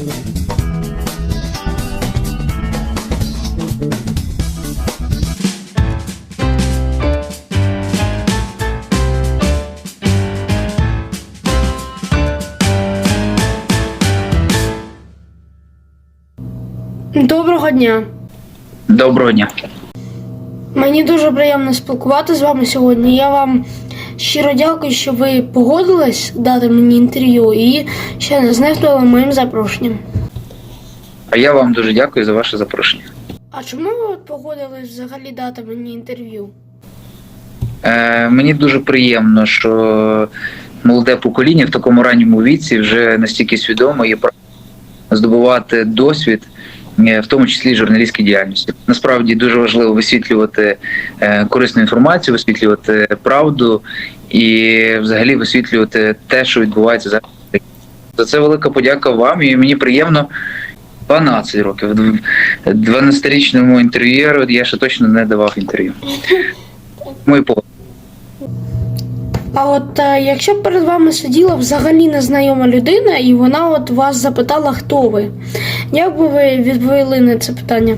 Доброго дня. Доброго дня. Мені дуже приємно спілкувати з вами сьогодні. Я вам щиро дякую, що ви погодились дати мені інтерв'ю і ще не знехтували моїм запрошенням. А я вам дуже дякую за ваше запрошення. А чому ви погодились взагалі дати мені інтерв'ю? Е, мені дуже приємно, що молоде покоління в такому ранньому віці вже настільки свідомо є право здобувати досвід, в тому числі журналістській діяльності. Насправді дуже важливо висвітлювати е, корисну інформацію, висвітлювати правду і взагалі висвітлювати те, що відбувається зараз. За це велика подяка вам, і мені приємно. 12 років. 12-річному інтерв'єру я ще точно не давав інтерв'ю. Мої по А от е, якщо б перед вами сиділа взагалі незнайома людина, і вона от вас запитала, хто ви, як би ви відповіли на це питання?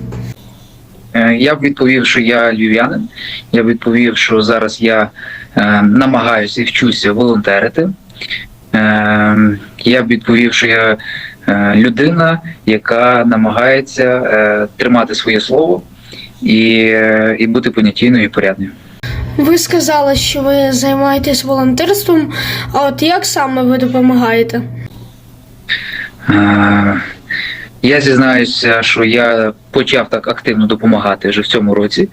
Е, Я б відповів, що я львів'янин. Я б відповів, що зараз я е, намагаюся і вчуся волонтерити. Е, я б відповів, що я е, людина, яка намагається е, тримати своє слово і, е, і бути понятійною і порядною. Ви сказали, що ви займаєтесь волонтерством, а от як саме ви допомагаєте? Я зізнаюся, що я почав так активно допомагати вже в цьому році,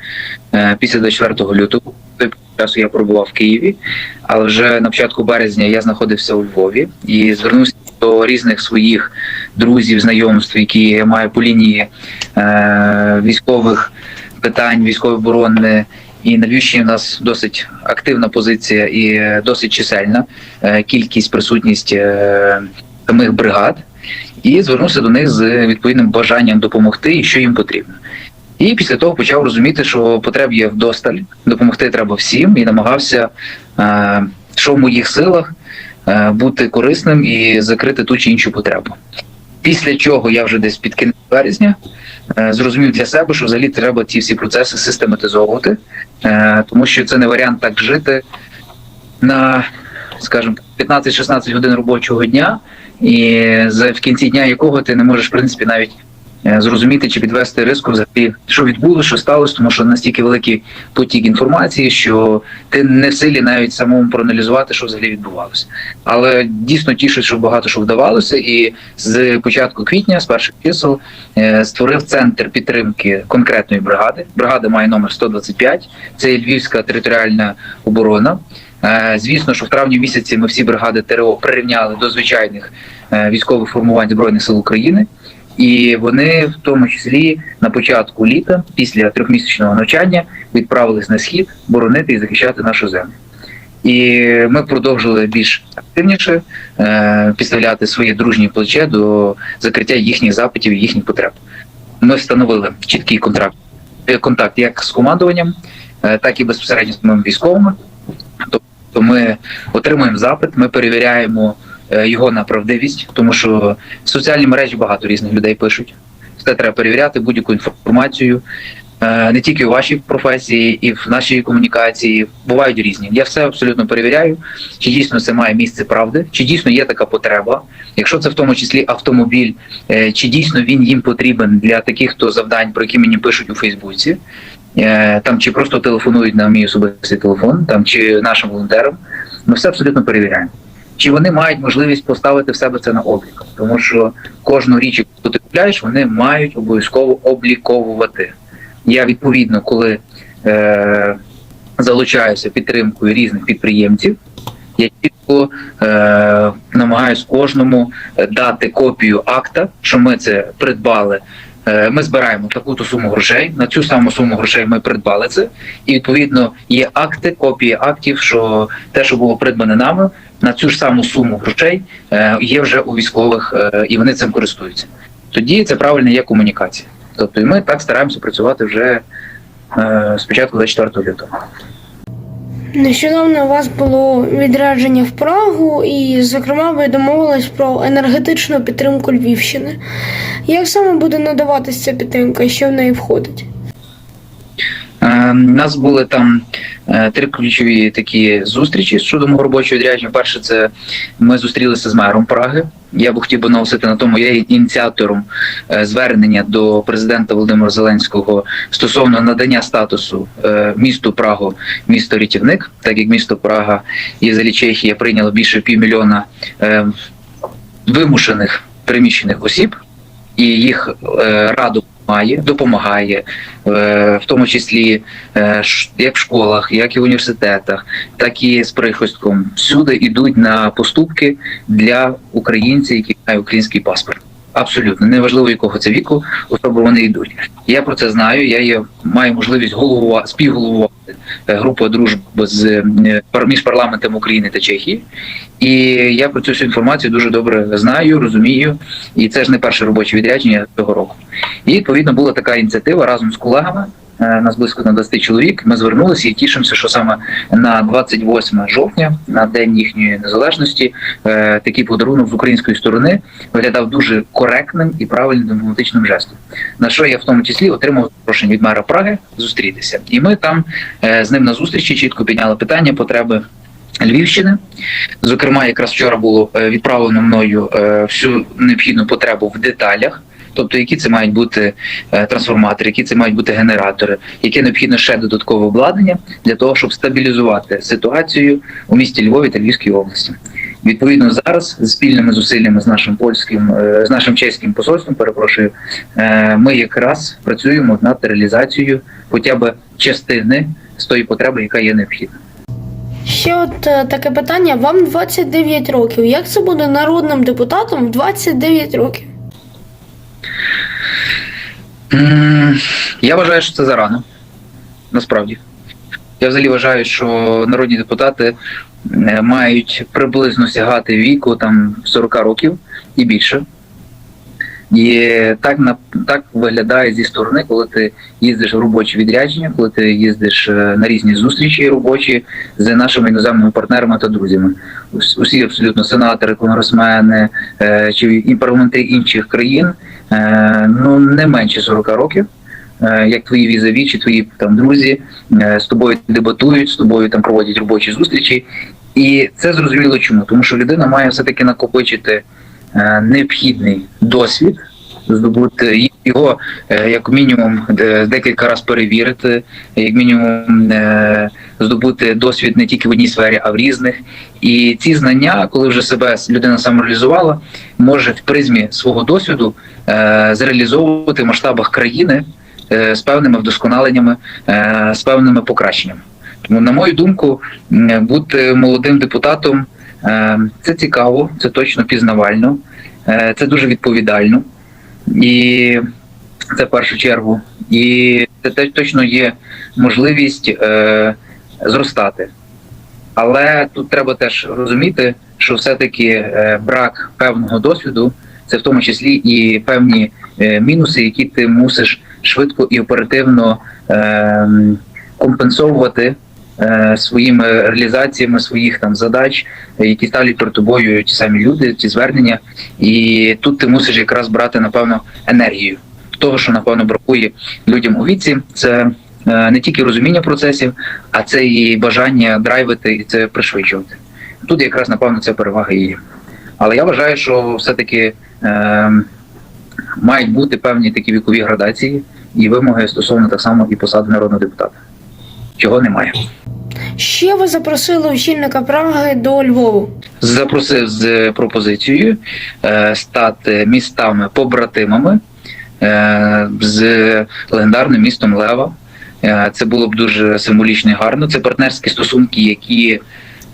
е, після 24 лютого. Той часу я пробував в Києві, але вже на початку березня я знаходився у Львові і звернувся до різних своїх друзів, знайомств, які я маю по лінії е, військових питань, військової оборони. І на Львівщині у нас досить активна позиція і е, досить чисельна е, кількість присутність е, самих бригад і звернувся до них з відповідним бажанням допомогти і що їм потрібно. І після того почав розуміти, що потреб є вдосталь, допомогти треба всім, і намагався, що в моїх силах, бути корисним і закрити ту чи іншу потребу. Після чого я вже десь під кінець березня е, зрозумів для себе, що взагалі треба ці всі процеси систематизовувати, е, тому що це не варіант так жити на, скажімо, 15-16 годин робочого дня, і в кінці дня якого ти не можеш в принципі навіть зрозуміти чи підвести риску взагалі, що відбулося, що сталося, тому що настільки великий потік інформації, що ти не в силі навіть самому проаналізувати, що взагалі відбувалося. Але дійсно тішить, що багато що вдавалося, і з початку квітня, з перших чисел, е, створив центр підтримки конкретної бригади. Бригада має номер 125, це Львівська територіальна оборона. Е, Звісно, що в травні місяці ми всі бригади ТРО прирівняли до звичайних е, військових формувань збройних сил України, і вони, в тому числі, на початку літа, після трьохмісячного навчання, відправились на схід боронити і захищати нашу землю. І ми продовжили більш активніше е, підставляти своє дружнє плече до закриття їхніх запитів і їхніх потреб. Ми встановили чіткий контракт е, контакт як з командуванням, е, так і безпосередньо з самими військовими. Тобто ми отримуємо запит, ми перевіряємо його на правдивість, тому що в соціальні мережі багато різних людей пишуть. Все треба перевіряти, будь-яку інформацію. Е, Не тільки у вашій професії, і в нашій комунікації бувають різні. Я все абсолютно перевіряю, чи дійсно це має місце правди, чи дійсно є така потреба. Якщо це в тому числі автомобіль, е, чи дійсно він їм потрібен для таких то завдань, про які мені пишуть у Фейсбуці, Е, там чи просто телефонують на мій особистий телефон, там чи нашим волонтерам. Ми все абсолютно перевіряємо. Чи вони мають можливість поставити в себе це на облік? Тому що кожну річ, яку ти купляєш, вони мають обов'язково обліковувати. Я відповідно, коли е, залучаюся підтримкою різних підприємців, я чітко е, намагаюсь кожному е, дати копію акта, що ми це придбали. Е, Ми збираємо таку-то суму грошей. На цю саму суму грошей ми придбали це, і відповідно є акти, копії актів, що те, що було придбане нами, на цю ж саму суму грошей е, є вже у військових, е, і вони цим користуються. Тоді це правильна є комунікація. Тобто, і ми так стараємося працювати вже з початку 24 лютого. Нещодавно у вас було відрядження в Прагу, і, зокрема, ви домовились про енергетичну підтримку Львівщини. Як саме буде надаватися ця підтримка що в неї входить? Е, У нас були там е, три ключові такі зустрічі щодо мого робочого відрядження. Перше, це ми зустрілися з мером Праги. Я б хотів би наголосити на тому, я є ініціатором е, звернення до президента Володимира Зеленського стосовно надання статусу е, місту Прагу, місто рятівник, так як місто Прага і взагалі Чехія прийняло більше півмільйона вимушених приміщених осіб, і їх раду має, допомагає, е, в тому числі е, як в школах, як і в університетах, так і з прихистком. Всюди йдуть на поступки для українців, які мають український паспорт. Абсолютно неважливо якого це віку, особи вони йдуть. Я про це знаю. Я є маю можливість голова співголовувати е, групу дружби з е, між парламентом України та Чехії. І я про цю всю інформацію дуже добре знаю, розумію. І це ж не перше робоче відрядження цього року. І відповідно була така ініціатива разом з колегами. Е, Нас близько на 20 чоловік. Ми звернулися і тішимося, що саме на 28 жовтня, на день їхньої незалежності, е, такий подарунок з української сторони виглядав дуже коректним і правильним дипломатичним жестом. На що я в тому числі отримав запрошення від мера Праги зустрітися. І ми там е, з ним на зустрічі чітко підняли питання потреби. Львівщини, зокрема, якраз вчора було відправлено мною всю необхідну потребу в деталях. Тобто, які це мають бути е, трансформатори, які це мають бути генератори, яке необхідно ще додаткове обладнання для того, щоб стабілізувати ситуацію у місті Львові та Львівській області. Відповідно, зараз з спільними зусиллями з нашим польським, е, з нашим чеським посольством, перепрошую, е, ми якраз працюємо над реалізацією хоча б частини з тої потреби, яка є необхідна. Ще от таке питання: вам 29 років. Як це буде народним депутатом в 29 років? Я вважаю, що це зарано. Насправді. Я взагалі вважаю, що народні депутати е, мають приблизно сягати віку там 40 років і більше. І так на так виглядає зі сторони, коли ти їздиш в робочі відрядження, коли ти їздиш е, на різні зустрічі робочі з нашими іноземними партнерами та друзями. Усі абсолютно сенатори, конгресмени е, чи і парламентарі інших країн, е, ну не менше 40 років. Як твої візаві чи твої там друзі з тобою дебатують, з тобою там проводять робочі зустрічі, і це зрозуміло чому, тому що людина має все таки накопичити необхідний досвід, здобути його е, як мінімум е, декілька разів перевірити, як мінімум е, здобути досвід не тільки в одній сфері, а в різних. І ці знання, коли вже себе людина самореалізувала, може в призмі свого досвіду е, зреалізовувати в масштабах країни е, з певними вдосконаленнями, е, з певними покращеннями. Тому, на мою думку, бути молодим депутатом е, це цікаво, це точно пізнавально, е, це дуже відповідально. І це в першу чергу. І це точно є можливість е, зростати. Але тут треба теж розуміти, що все-таки е, брак певного досвіду це в тому числі і певні е, мінуси, які ти мусиш швидко і оперативно е, компенсовувати е, своїми реалізаціями своїх там задач, е, які ставлять перед тобою ті самі люди, ті звернення. І тут ти мусиш якраз брати напевно енергію того, що напевно бракує людям у віці. Це е, не тільки розуміння процесів, а це і бажання драйвити і це пришвидшувати. Тут якраз напевно це перевага є. Але я вважаю, що все-таки е, мають бути певні такі вікові градації і вимоги стосовно так само і посади народного депутата, чого немає. Ще ви запросили очільника Праги до Львову. запросив з пропозицією е, стати містами побратимами е, з легендарним містом Лева. Е, це було б дуже символічно і гарно. Це партнерські стосунки, які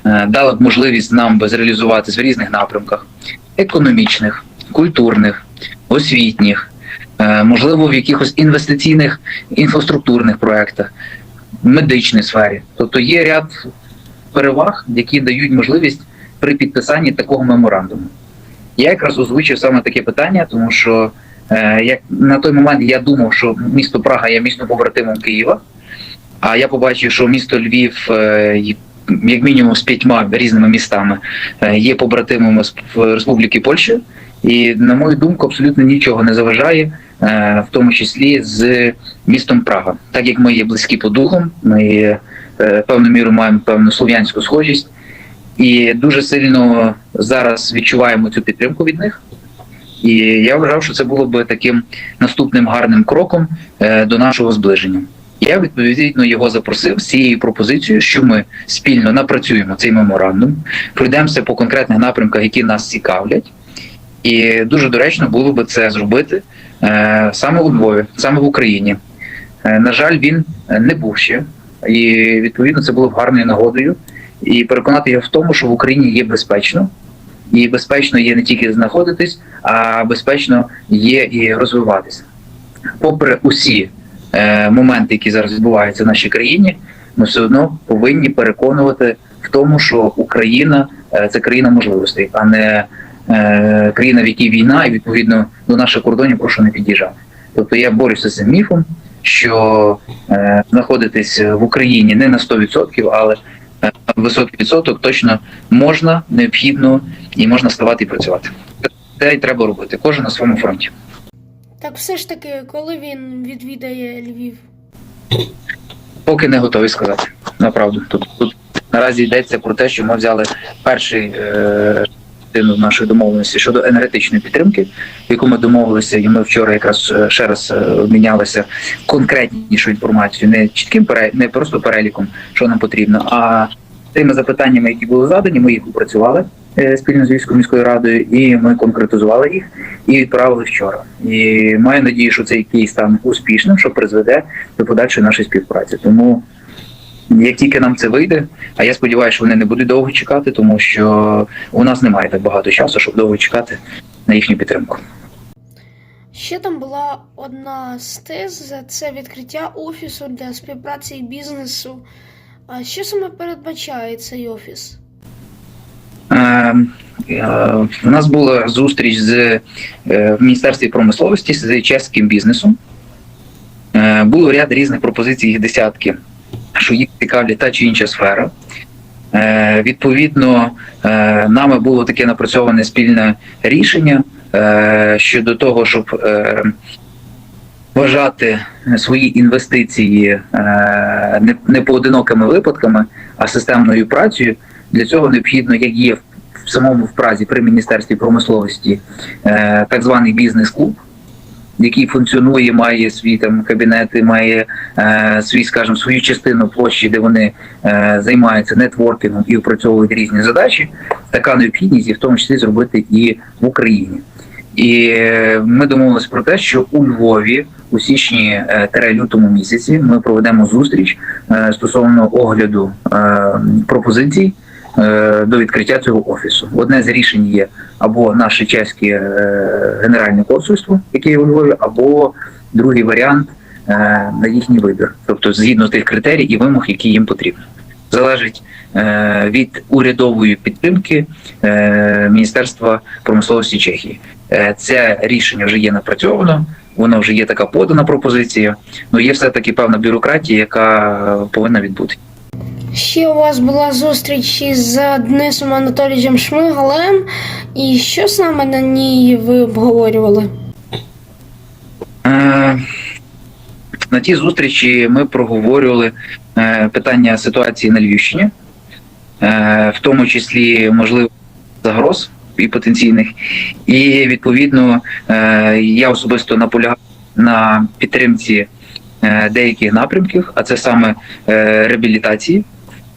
е, дали б можливість нам би зреалізуватись в різних напрямках: економічних, культурних, освітніх, е, можливо, в якихось інвестиційних інфраструктурних проєктах, медичній сфері. Тобто є ряд переваг, які дають можливість при підписанні такого меморандуму. Я якраз озвучив саме таке питання, тому що е, як на той момент я думав, що місто Прага є містом побратимом Києва, А я побачив, що місто Львів, е, як мінімум з п'ятьма різними містами, е, є побратимами з Республіки Польща. І, на мою думку, абсолютно нічого не заважає, в тому числі з містом Прага. Так як ми є близькі по духам, ми є, е, певною мірою маємо певну слов'янську схожість, і дуже сильно зараз відчуваємо цю підтримку від них. І я вважав, що це було би таким наступним гарним кроком е, до нашого зближення. Я відповідно його запросив з цією пропозицією, що ми спільно напрацюємо цей меморандум, пройдемося по конкретних напрямках, які нас цікавлять. І дуже доречно було би це зробити е, саме у Львові, саме в Україні. Е, на жаль, він е, не був ще, і відповідно це було гарною нагодою. І переконати його в тому, що в Україні є безпечно, і безпечно є не тільки знаходитись, а безпечно є і розвиватися. Попри усі е, моменти, які зараз відбуваються в нашій країні, ми все одно повинні переконувати в тому, що Україна е, це країна можливостей, а не е, країна, в якій війна, і відповідно до наших кордонів прошу не під'їжджати. Тобто я борюся з цим міфом, що е, знаходитись в Україні не на 100%, але е, високий відсоток точно можна, необхідно і можна ставати і працювати. Це і треба робити. Кожен на своєму фронті. Так все ж таки, коли він відвідає Львів? Поки не готовий сказати. Направду. Тут, тут наразі йдеться про те, що ми взяли перший е, частину нашої домовленості щодо енергетичної підтримки, яку ми домовилися, і ми вчора якраз е, ще раз е, обмінялися конкретнішу інформацію, не чітким не просто переліком, що нам потрібно, а тими запитаннями, які були задані, ми їх опрацювали е, спільно з Львівською міською радою, і ми конкретизували їх і відправили вчора. І маю надію, що цей кейс стане успішним, що призведе до подальшої нашої співпраці. Тому як тільки нам це вийде, а я сподіваюся, що вони не будуть довго чекати, тому що у нас немає так багато часу, щоб довго чекати на їхню підтримку. Ще там була одна з тез це відкриття офісу для співпраці і бізнесу. А що саме передбачає цей офіс? Е, е, У нас була зустріч з е, в Міністерстві промисловості з чеським бізнесом. Е, Було ряд різних пропозицій, їх десятки, що їх цікавлять та чи інша сфера. Е, Відповідно, е, нами було таке напрацьоване спільне рішення е, щодо того, щоб вважати свої інвестиції не, поодинокими випадками, а системною працею. Для цього необхідно, як є в самому в Празі при міністерстві промисловості, так званий бізнес-клуб, який функціонує, має свій там кабінети, має е, свій, скажімо, свою частину площі, де вони е, займаються нетворкінгом і опрацьовують різні задачі. Така необхідність і в тому числі зробити і в Україні. І е, ми домовилися про те, що у Львові у січні е, лютому місяці ми проведемо зустріч е, стосовно огляду пропозицій до відкриття цього офісу. Одне з рішень є або наше чеське е, генеральне консульство, яке є у Львові, або другий варіант е, на їхній вибір, тобто згідно тих критерій і вимог, які їм потрібні. Залежить е, від урядової підтримки е, Міністерства промисловості Чехії. Е, Це рішення вже є напрацьовано, воно вже є така подана пропозиція. Ну є все таки певна бюрократія, яка повинна відбути. Ще у вас була зустріч із Денисом Анатолійовичем Шмигалем, і що саме на ній ви обговорювали? На тій зустрічі ми проговорювали е, питання ситуації на Львівщині, е, в тому числі можливо загроз і потенційних. І відповідно е, я особисто наполягав на підтримці деяких напрямків, а це саме реабілітації.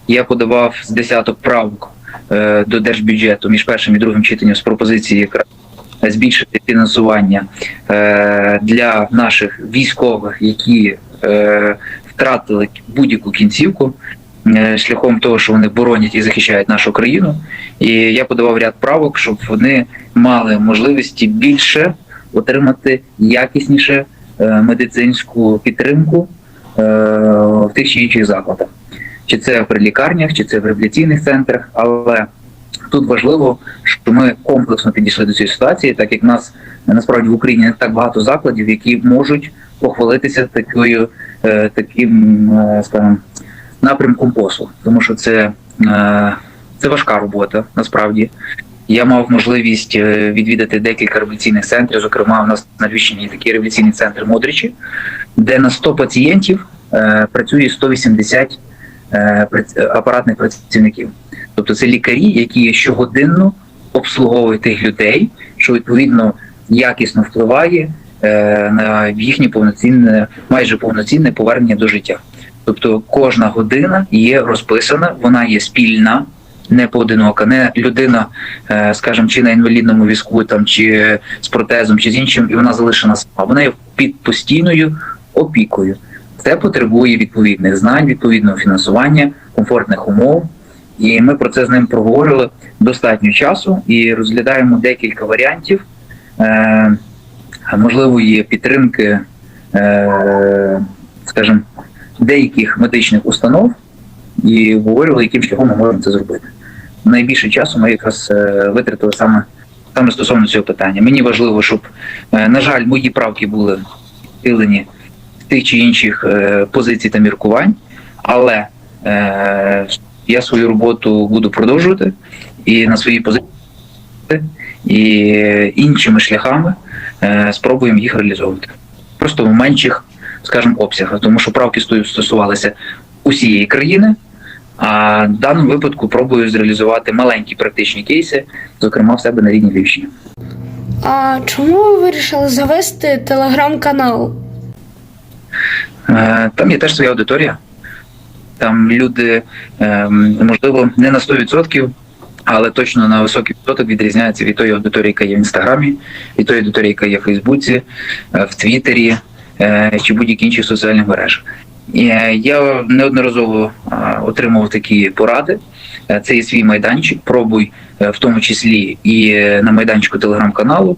Я подавав з десяток правок е, до держбюджету між першим і другим читанням з пропозиції якраз збільшити фінансування е, для наших військових, які е, втратили будь-яку кінцівку шляхом того, що вони боронять і захищають нашу країну. І я подавав ряд правок, щоб вони мали можливості більше отримати якісніше медицинську підтримку в тих чи інших закладах. Чи це при лікарнях, чи це в реабілітаційних центрах, але тут важливо, що ми комплексно підійшли до цієї ситуації, так як нас насправді в Україні не так багато закладів, які можуть похвалитися такою е, таким, е, скажімо, напрямком послуг, тому що це, е, це важка робота насправді. Я мав можливість відвідати декілька реабілітаційних центрів. Зокрема, у нас на Львівщині є такий реабілітаційний центр Модричі, де на 100 пацієнтів е, працює 180 е, прац- апаратних працівників. Тобто це лікарі, які щогодинно обслуговують тих людей, що відповідно якісно впливає е, на їхнє повноцінне, майже повноцінне повернення до життя. Тобто кожна година є розписана, вона є спільна, не поодинока, не людина, е, скажімо, чи на інвалідному візку, там чи з протезом, чи з іншим, і вона залишена сама. Вона є під постійною опікою. Це потребує відповідних знань, відповідного фінансування, комфортних умов. І ми про це з ним проговорили достатньо часу і розглядаємо декілька варіантів е, можливої підтримки, е, скажімо, деяких медичних установ і говорили, яким шляхом ми можемо це зробити. Найбільше часу ми якраз е, витратили саме, саме стосовно цього питання. Мені важливо, щоб, е, на жаль, мої правки були втілені тих чи інших е, позицій та міркувань, але е, я свою роботу буду продовжувати і на своїй позиції і іншими шляхами е, спробуємо їх реалізовувати. Просто в менших, скажімо, обсягах, тому що правки стосувалися усієї країни. А в даному випадку пробую зреалізувати маленькі практичні кейси, зокрема в себе на рідній Львівщині. А чому ви вирішили завести телеграм-канал? Е, Там є теж своя аудиторія. Там люди, ем, можливо, не на 100%, але точно на високий відсоток відрізняються від тої аудиторії, яка є в інстаграмі, від тої аудиторії, яка є в Фейсбуці, е, в Твіттері е, чи будь-яких інших соціальних мережах. Я неодноразово отримував такі поради. Це є свій майданчик. Пробуй, в тому числі і на майданчику телеграм-каналу.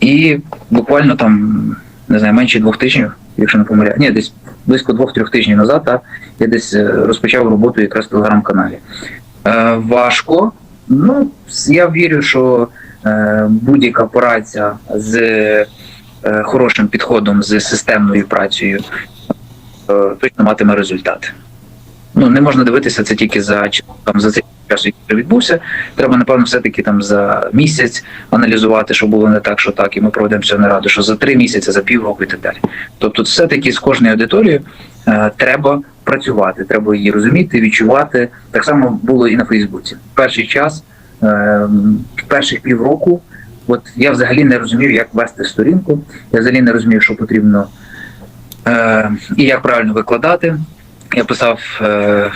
І буквально там не знаю, менше двох тижнів, якщо не помиляю. Ні, десь близько двох-трьох тижнів назад, та, я десь е, розпочав роботу якраз в телеграм-каналі. Е, важко. Ну, я вірю, що е, будь-яка праця з е, хорошим підходом, з системною працею е, точно матиме результат. Ну, не можна дивитися це тільки за, там, за цей час, який вже відбувся. Треба, напевно, все-таки там за місяць аналізувати, що було не так, що так, і ми проведемо цю нараду, що за три місяці, за півроку і так далі. Тобто, все-таки з кожною аудиторією е, треба працювати, треба її розуміти, відчувати. Так само було і на Фейсбуці. Перший час, е, перших півроку, от я взагалі не розумів, як вести сторінку, я взагалі не розумів, що потрібно е, і як правильно викладати. Я писав е,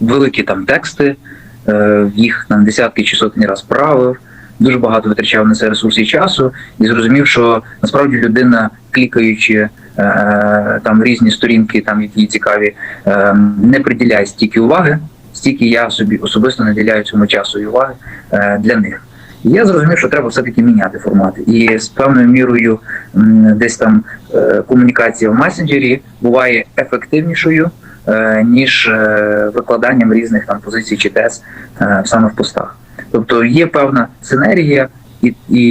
великі там тексти, їх там десятки чи сотні раз правив, дуже багато витрачав на це ресурсів часу, і зрозумів, що насправді людина, клікаючи е, там різні сторінки, там які цікаві, е, не приділяє стільки уваги, стільки я собі особисто не діляю цьому часу і уваги е, для них. Я зрозумів, що треба все-таки міняти формати. І з певною мірою десь там е, комунікація в месенджері буває ефективнішою, е, ніж е, викладанням різних там позицій чи тез е, саме в постах. Тобто є певна синергія і, і,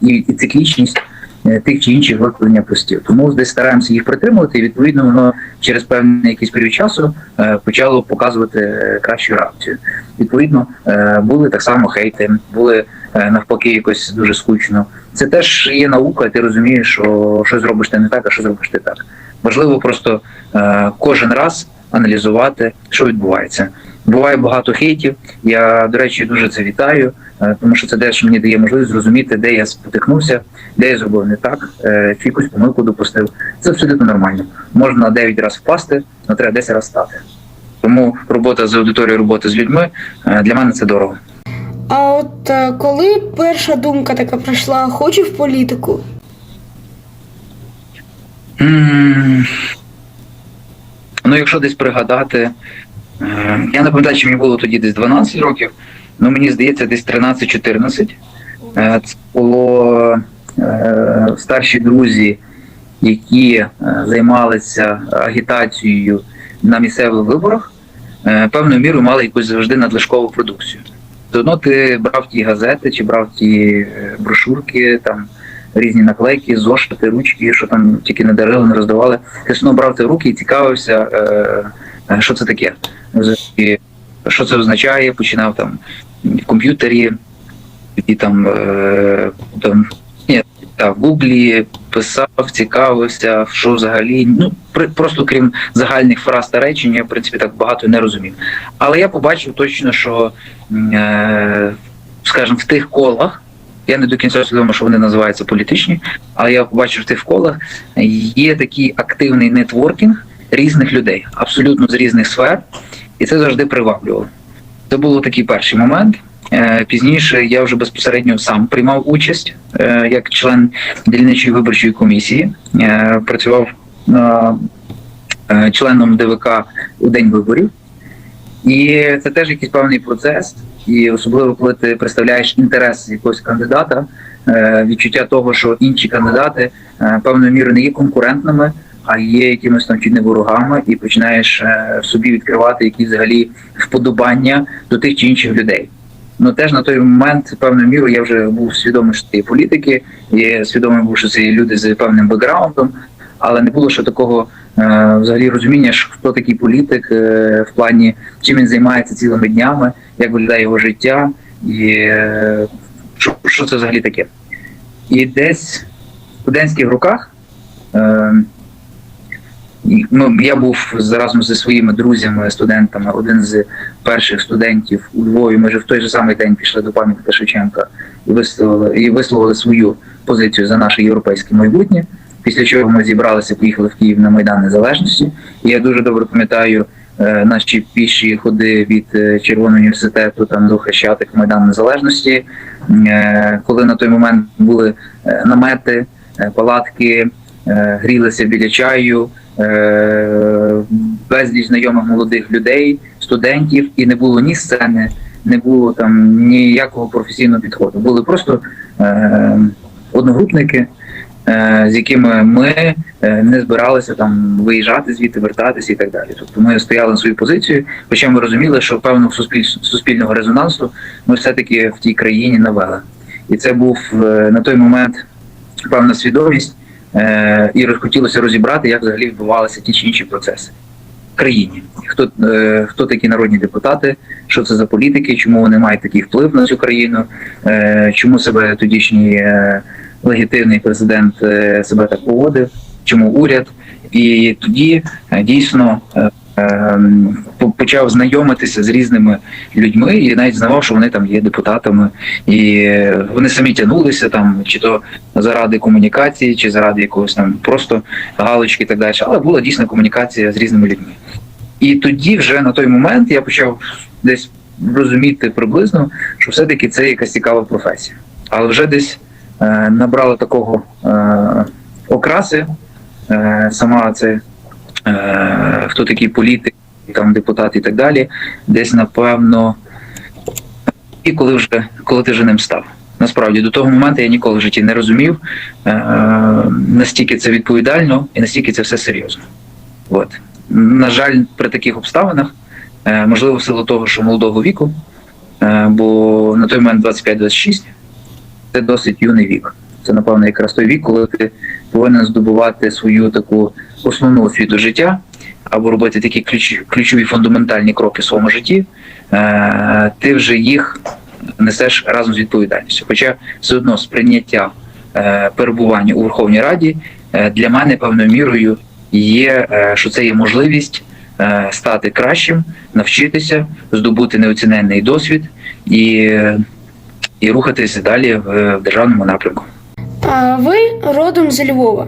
і, і циклічність е, тих чи інших викладення постів. Тому десь стараємося їх притримувати, і відповідно воно через певний якийсь період часу е, почало показувати е, кращу реакцію. Відповідно, е, були так само хейти, були е, навпаки якось дуже скучно. Це теж є наука, і ти розумієш, що що зробиш ти не так, а що зробиш ти так. Важливо просто е, кожен раз аналізувати, що відбувається. Буває багато хейтів. Я, до речі, дуже це вітаю, е, тому що це теж мені дає можливість зрозуміти, де я спотикнувся, де я зробив не так, е, чи якусь помилку допустив. Це абсолютно нормально. Можна 9 разів впасти, але треба 10 разів стати. Тому робота з аудиторією, робота з людьми е, для мене це дорого. А от е, коли перша думка така прийшла, хочу в політику. Ну, якщо десь пригадати, е, я не пам'ятаю, чи мені було тоді десь 12 років, ну мені здається, десь 13-14. Е, Це було е, старші друзі, які займалися агітацією на місцевих виборах, певною мірою мали якусь завжди надлишкову продукцію. Одно ти брав ті газети чи брав ті брошурки, там різні наклейки, зошити, ручки, що там тільки не дарили, не роздавали. Я знову брав це в руки і цікавився, е, е, що це таке. Що це означає, починав там в комп'ютері і там, е, там та, в Гуглі писав, цікавився, що взагалі. Ну, при, просто крім загальних фраз та речень, я в принципі так багато не розумів. Але я побачив точно, що, е, скажімо, в тих колах, я не до кінця свідомо, що вони називаються політичні, але я побачив в тих колах є такий активний нетворкінг різних людей, абсолютно з різних сфер, і це завжди приваблювало. Це був такий перший момент. Е, Пізніше я вже безпосередньо сам приймав участь е, як член дільничої виборчої комісії. Е, Працював членом ДВК у день виборів. І це теж якийсь певний процес, і особливо коли ти представляєш інтерес якогось кандидата, е, відчуття того, що інші кандидати е, певною мірою не є конкурентними, а є якимись там чи не ворогами, і починаєш е, собі відкривати якісь взагалі вподобання до тих чи інших людей. Ну теж на той момент певною мірою я вже був свідомий, що це є політики, і свідомий був, що це люди з певним бекграундом, але не було ще такого е, взагалі розуміння, що хто такий політик е, в плані чим він займається цілими днями, як виглядає його життя, і е, що, що це взагалі таке. І десь в студентських роках е, ну, я був разом зі своїми друзями, студентами, один з перших студентів у Львові. Ми вже в той же самий день пішли до пам'ятника Шевченка і висловили, і висловили свою позицію за наше європейське майбутнє. Після чого ми зібралися, поїхали в Київ на Майдан Незалежності. І я дуже добре пам'ятаю е, наші піші ходи від е, Червоного університету там до Хрещатик Майдан Незалежності, е, коли на той момент були намети, палатки, грілися біля чаю, безліч знайомих молодих людей, студентів, і не було ні сцени, не було там ніякого професійного підходу. Були просто одногрупники, з якими ми е, не збиралися там виїжджати звідти, вертатися і так далі. Тобто ми стояли на свою позицію, хоча ми розуміли, що певного суспіль... суспільного резонансу ми все-таки в тій країні навели. І це був е, на той момент певна свідомість, е, і хотілося розібрати, як взагалі відбувалися ті чи інші процеси в країні. Хто, е, хто такі народні депутати, що це за політики, чому вони мають такий вплив на цю країну, е, чому себе тодішній е, легітимний президент е, себе так поводив, чому уряд. І тоді е, дійсно е, по- почав знайомитися з різними людьми і навіть знавав, що вони там є депутатами, і вони самі тягнулися там, чи то заради комунікації, чи заради якогось там просто галочки і так далі. Але була дійсна комунікація з різними людьми. І тоді, вже на той момент, я почав десь розуміти приблизно, що все-таки це якась цікава професія. Але вже десь набрала такого е, окраси, е, сама це е, хто такий політик, там депутат і так далі, десь напевно, і коли вже коли ти вже ним став. Насправді до того моменту я ніколи в житті не розумів, е, настільки це відповідально і настільки це все серйозно. От. На жаль, при таких обставинах, е, можливо, в силу того, що молодого віку, е, бо на той момент 25-26 це досить юний вік. Це, напевно, якраз той вік, коли ти повинен здобувати свою таку основну освіту життя або робити такі ключ, ключові фундаментальні кроки в своєму житті, е, ти вже їх несеш разом з відповідальністю. Хоча все одно сприйняття е, перебування у Верховній Раді е, для мене певною мірою є, е, що це є можливість е, стати кращим, навчитися, здобути неоціненний досвід і, і рухатися далі в, в державному напрямку. А ви родом з Львова.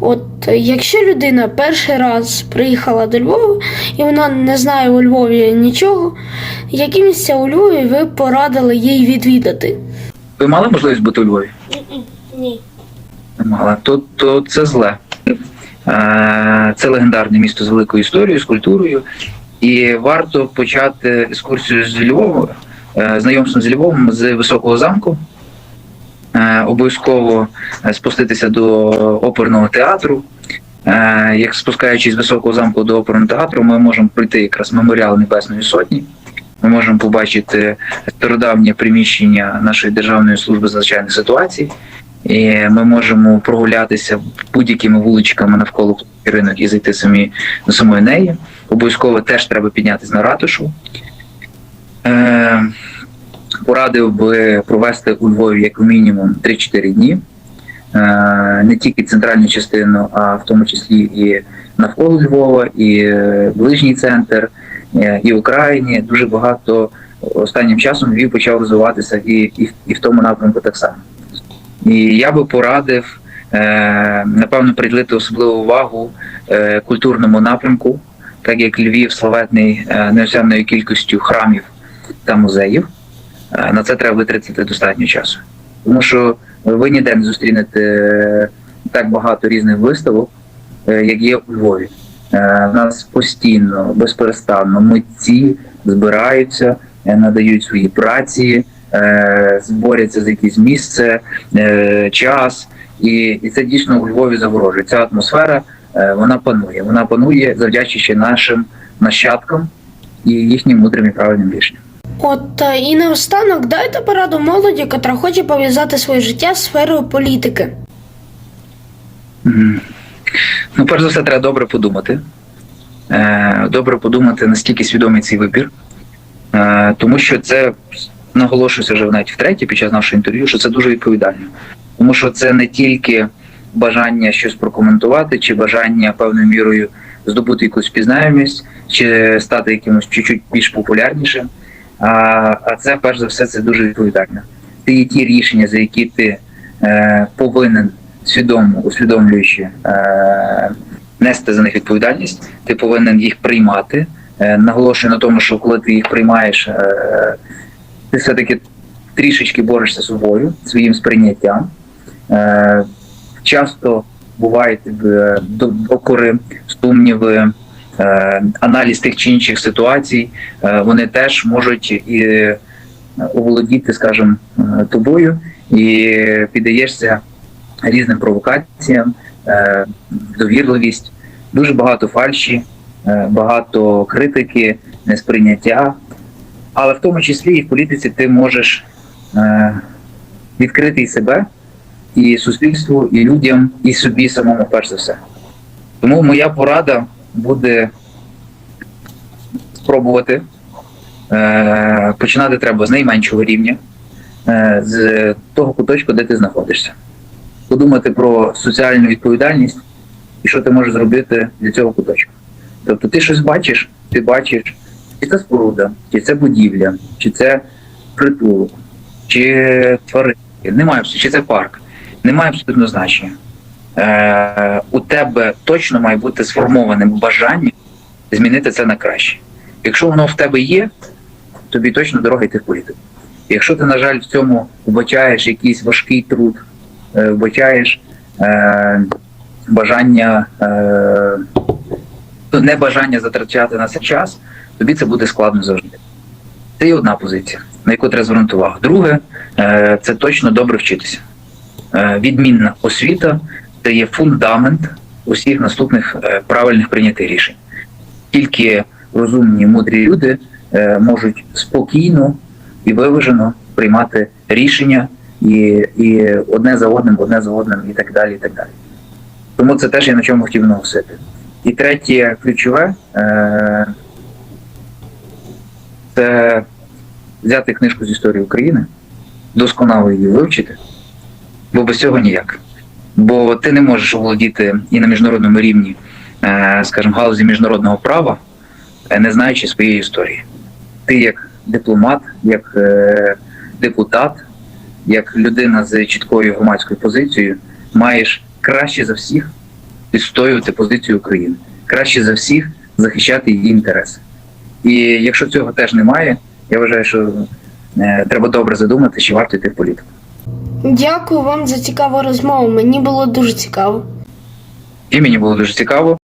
От якщо людина перший раз приїхала до Львова і вона не знає у Львові нічого, які місця у Львові ви порадили їй відвідати? Ви мали можливість бути у Львові? Ні. Не мала. То, то це зле. Е, Це легендарне місто з великою історією, з культурою. І варто почати екскурсію з Львова, знайомством з Львовом з високого замку. Е, Обов'язково е, спуститися до оперного театру. Е, Як спускаючись з високого замку до оперного театру, ми можемо пройти якраз меморіал Небесної Сотні. Ми можемо побачити стародавнє приміщення нашої Державної служби з надзвичайних ситуацій. І ми можемо прогулятися будь-якими вуличками навколо ринок і зайти самі до самої неї. Обов'язково теж треба піднятися на ратушу. Порадив би провести у Львові як мінімум 3-4 дні. Е, не тільки центральну частину, а в тому числі і навколо Львова, і е, ближній центр, е, і Україні. Дуже багато останнім часом Львів почав розвиватися і, і, і в тому напрямку так само. І я би порадив, напевно, приділити особливу увагу культурному напрямку, так як Львів славетний е, кількістю храмів та музеїв. Е, на це треба витратити достатньо часу. Тому що ви ніде не зустрінете е, так багато різних виставок, е, як є у Львові. В нас постійно, безперестанно митці збираються, надають свої праці, зборяться за якесь місце, час. І, і це дійсно у Львові заворожує. Ця атмосфера вона панує. Вона панує завдячуючи нашим нащадкам і їхнім мудрим і правильним рішенням. От е, і наостанок дайте пораду молоді, котра хоче пов'язати своє життя з сферою політики. Ну, перш за все, треба добре подумати. Е, Добре подумати, наскільки свідомий цей вибір. Е, Тому що це наголошується вже навіть втретє під час нашого інтерв'ю, що це дуже відповідально. Тому що це не тільки бажання щось прокоментувати, чи бажання певною мірою здобути якусь пізнаємість, чи стати якимось чуть-чуть більш популярнішим. А, це перш за все це дуже відповідально. Ти є ті рішення, за які ти е, повинен свідомо, усвідомлюючи е, нести за них відповідальність, ти повинен їх приймати. Е, наголошую на тому, що коли ти їх приймаєш, е, ти все-таки трішечки борешся з собою, своїм сприйняттям. Е, часто бувають е, до- докори, сумніви, аналіз тих чи інших ситуацій, е, вони теж можуть і е, оволодіти, скажімо, е, тобою, і піддаєшся різним провокаціям, е, довірливість, дуже багато фальші, е, багато критики, несприйняття. Але в тому числі і в політиці ти можеш е, відкрити і себе, і суспільству, і людям, і собі самому, перш за все. Тому моя порада буде спробувати. Е, починати треба з найменшого рівня, е, з того куточку, де ти знаходишся. Подумати про соціальну відповідальність і що ти можеш зробити для цього куточку. Тобто ти щось бачиш, ти бачиш, чи це споруда, чи це будівля, чи це притулок, чи тваринки, немає чи це парк. Немає абсолютно значення. Е, у тебе точно має бути сформоване бажання змінити це на краще. Якщо воно в тебе є, тобі точно дорога йти в політику. Якщо ти, на жаль, в цьому вбачаєш якийсь важкий труд, е, вбачаєш е, бажання, е, ну, не бажання затрачати на це час, тобі це буде складно завжди. Це є одна позиція, на яку треба звернути увагу. Друге, е, це точно добре вчитися. Відмінна освіта це є фундамент усіх наступних е, правильних прийнятих рішень. Тільки розумні, мудрі люди е, можуть спокійно і виважено приймати рішення і, і одне за одним, одне за одним, і так далі. і так далі. Тому це теж я на чому хотів наголосити. І третє ключове е, це взяти книжку з історії України, досконало її вивчити, бо без цього ніяк. Бо ти не можеш оволодіти і на міжнародному рівні, е, скажімо, галузі міжнародного права, е, не знаючи своєї історії. Ти як дипломат, як е, депутат, як людина з чіткою громадською позицією, маєш краще за всіх відстоювати позицію України, краще за всіх захищати її інтереси. І якщо цього теж немає, я вважаю, що треба добре задумати, чи варто йти в політику. Дякую вам за цікаву розмову. Мені було дуже цікаво. І мені було дуже цікаво.